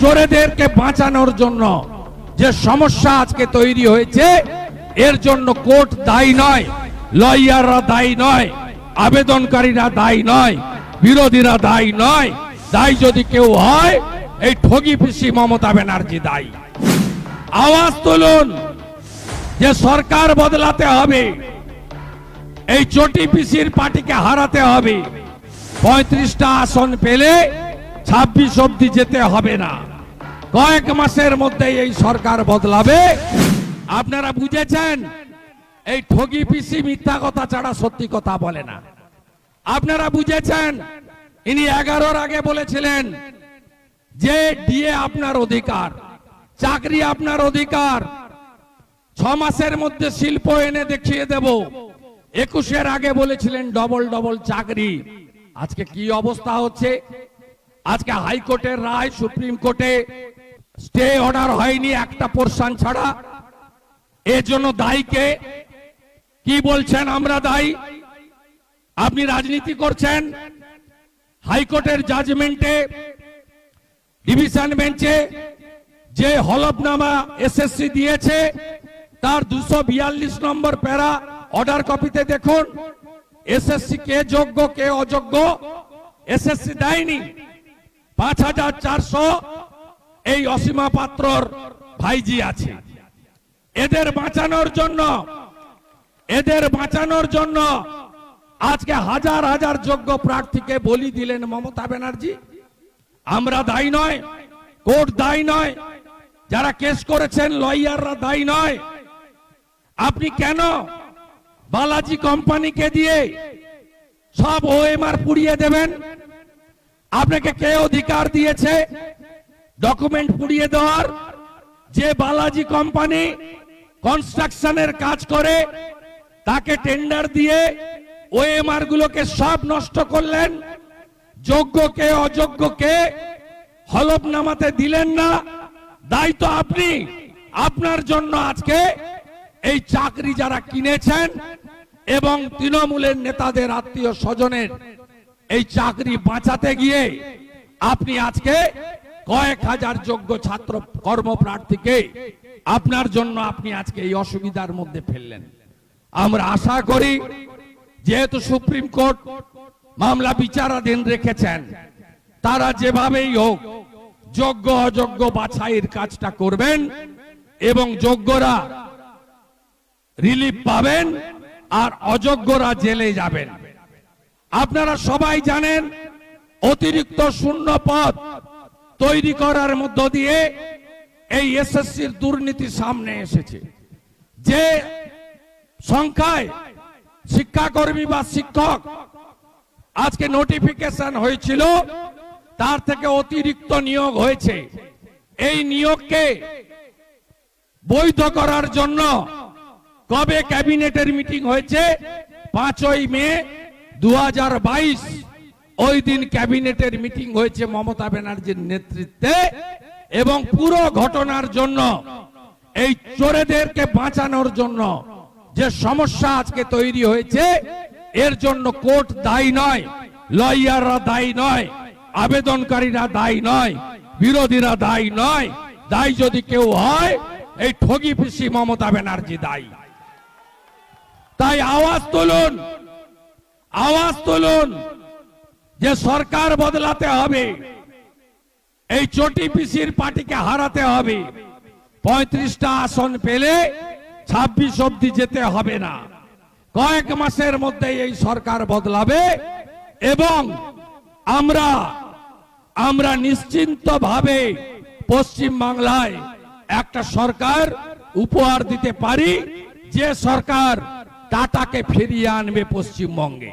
চোরেদেরকে বাঁচানোর জন্য যে সমস্যা আজকে তৈরি হয়েছে, এর জন্য কোর্ট দায়ী নয়, লয়াররা দায়ী নয়, আবেদনকারীরা দায়ী নয়, বিরোধীরা দায়ী নয়। দায়ী যদি কেউ হয়, এই ঠগি পিসি মমতা ব্যানার্জি দায়ী। আওয়াজ তুলুন যে সরকার বদলাতে হবে, এই চটি পিসির পার্টিকে হারাতে হবে। পঁয়ত্রিশটা আসন পেলে ছাব্বিশ অব্দি যেতে হবে না। কয়েক মাসের মধ্যে এই সরকার বদলাবে। আপনারা বুঝেছেন? এই ঠগি পিসি মিথ্যা কথা ছাড়া সত্যি কথা বলে না। আপনারা বুঝেছেন? ইনি এগারোর আগে বলেছিলেন যে ডিএ আপনার অধিকার, চাকরি আপনার অধিকার। ছ মাসের মধ্যে শিল্প এনে দেখিয়ে দেব। একুশের আগে বলেছিলেন ডবল ডবল চাকরি। আজকে কি অবস্থা হচ্ছে? আজকে হাইকোর্টের রায়, সুপ্রিম কোর্টে স্টে অর্ডার হয়নি একটা পোর্শন ছাড়া। এর জন্য দায়ীকে কি বলছেন আমরা দায়ী? আপনি রাজনীতি করছেন, হাইকোর্টের জাজমেন্টে, ডিভিশন বেঞ্চে যে হলফনামা এসএসসি দিয়েছে, তার দুশো নম্বর প্যারা অর্ডার কপিতে দেখুন এসএসসি কে যোগ্য, কে অযোগ্য এসএসসি দেয়নি। পাঁচ হাজার চারশো এই অসীমা পাত্রর ভাইজি আছে। এদের বাঁচানোর জন্য, এদের বাঁচানোর জন্য আজকে হাজার হাজার যোগ্য প্রার্থীকে বলি দিলেন মমতা ব্যানার্জি। আমরা দায়ী নয়, কোর্ট দায়ী নয়, যারা কেস করেছেন লয়াররা দায়ী নয়। আপনি কেন বালাজি কোম্পানিকে দিয়ে সব ওএমআর পুড়িয়ে দেবেন? আপনাকে কে অধিকার দিয়েছে? ডকুমেন্ট পুড়িয়ে দেওয়ার যে বালাজি কোম্পানি কনস্ট্রাকশনের কাজ করে, তাকে টেন্ডার দিয়ে ওএমআর গুলোকে সব নষ্ট করলেন। যোগ্যকে অযোগ্যকে হলফনামাতে দিলেন না। দায়িত্ব আপনি, আপনার জন্য আজকে এই চাকরি যারা কিনেছেন এবং তৃণমূলের নেতাদের আত্মীয় স্বজনের এই চাকরি বাঁচাতে গিয়ে আপনি আজকে কয়েক হাজার যোগ্য ছাত্র কর্মপ্রার্থীকে আপনার জন্য আপনি আজকে এই অসুবিধার মধ্যে ফেললেন। আমরা আশা করি, যেহেতু সুপ্রিম কোর্ট মামলা বিচারাধীন রেখেছেন, তারা যেভাবেই হোক যোগ্য অযোগ্য বাছাইয়ের কাজটা করবেন এবং যোগ্যরা রিলিফ পাবেন আর অযোগ্যরা জেলে যাবেন। আপনারা সবাই জানেন, অতিরিক্ত শূন্য পদ তৈরি করার মধ্য দিয়ে এই এসএসসির দুর্নীতি সামনে এসেছে। যে সংখ্যায় শিক্ষাকর্মী বা শিক্ষক আজকে নোটিফিকেশন হয়েছিল, তার থেকে অতিরিক্ত নিয়োগ হয়েছে। এই নিয়োগকে বৈধ করার জন্য কবে ক্যাবিনেটের মিটিং হয়েছে? পাঁচই মে দু হাজার বাইশ। ওই দিন ক্যাবিনেটের মিটিং হয়েছে মমতা ব্যানার্জির নেতৃত্বে এবং পুরো ঘটনার জন্য, এই চোরেদেরকে বাঁচানোর জন্য যে সমস্যা আজকে তৈরি হয়েছে, এর জন্য কোর্ট দায়ী নয়, লয়াররা দায়ী নয়, আবেদনকারীরা দায়ী নয়, বিরোধীরা দায়ী নয়, দায়ী যদি কেউ হয়, এই ঠগি পিসি মমতা ব্যানার্জি দায়ী। তাই আওয়াজ তুলুন আওয়াজ তুলুন যে সরকার বদলাতে হবে, এই চটি পিসির পার্টিকে হারাতে হবে। পঁয়ত্রিশটা আসন পেলে ছাব্বিশ অব্দি যেতে হবে না। কয়েক মাসের মধ্যে এই সরকার বদলাবে এবং আমরা আমরা নিশ্চিন্ত ভাবে পশ্চিম বাংলায় একটা সরকার উপহার দিতে পারি, যে সরকার টাটাকে ফিরিয়ে আনবে পশ্চিমবঙ্গে।